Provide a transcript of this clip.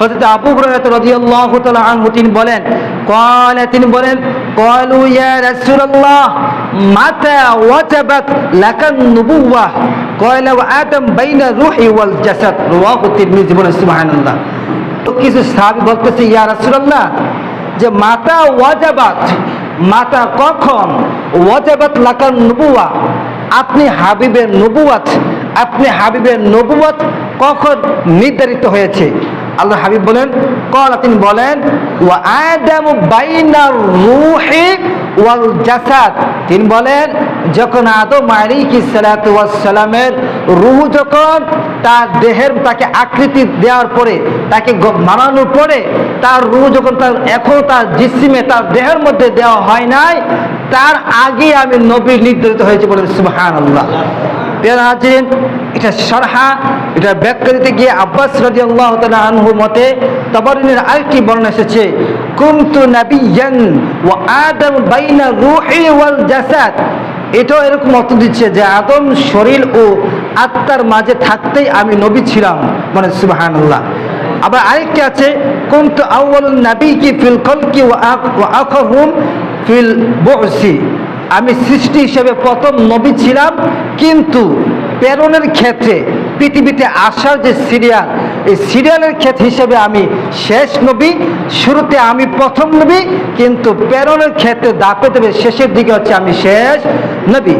হযরত আবু হুরায়রা রাদিয়াল্লাহু তাআলা আনহু তিনি বলেন قال তিনি বলেন قالوا يا رسول الله متى وجبت لك النبوة قال وآدم بين الروح والجسد رواه الترمذي বলেন সুবহানাল্লাহ তো কিছু সাহাবী বলতেছে ইয়া রাসূলুল্লাহ যে মাতা ওয়াজাবাত মাতা কখন ওয়াজাবাত লাকার নবুয়া আপনি হাবিবের নবুয়াত আপনি হাবিবের নবুয়াত কখন নির্ধারিত হয়েছে আল্লাহ হাবিব বলেন, কল তিনি বলেন, ওয়া আদামু বাইনার রুহি ওয়াল জাসাদ। তিনি বলেন, যখন আদম আলাইহিস সালাতু ওয়াস সালামের রূহ যখন তার দেহের তাকে আকৃতি দেওয়ার পরে, তাকে মানানোর পরে, তার রূহ যখন তার, এখন তার জিসিমে, তার দেহের মধ্যে দেওয়া হয় নাই, তার আগে আমি নবী নির্ধারিত হয়েছে বলে সুবহানাল্লাহ। পেয়ারা হাজিরিন এটা সরহা, এটা ব্যাখ্যা দিতে গিয়ে আব্বাস রাজি আল্লাহ আনহু মতে তবরিনের আরেকটি বর্ণনা এসেছে, কুন্তু নাবিয়ান ওয়া আদম বাইনা রুহি ওয়াল জাসাদ। এটাও এরকম অর্থ দিচ্ছে যে আদম শরীর ও আত্মার মাঝে থাকতেই আমি নবী ছিলাম মানে সুবহানাল্লাহ। আবার আরেকটি আছে, কুন্তু আউয়ালুন নাবী কি ফিল কলকি ও আখ- ওয়া আখহুম ফিল বসি। আমি সৃষ্টি হিসেবে প্রথম নবী ছিলাম, কিন্তু প্রেরণের ক্ষেত্রে, পৃথিবীতে আসার যে সিরিয়াল এই সিরিয়ালের ক্ষেত্রে হিসেবে আমি শেষ নবী, শুরুতে আমি প্রথম নবী, কিন্তু প্রেরণের ক্ষেত্রে দাপে দেবে শেষের দিকে হচ্ছে আমি শেষ নবী।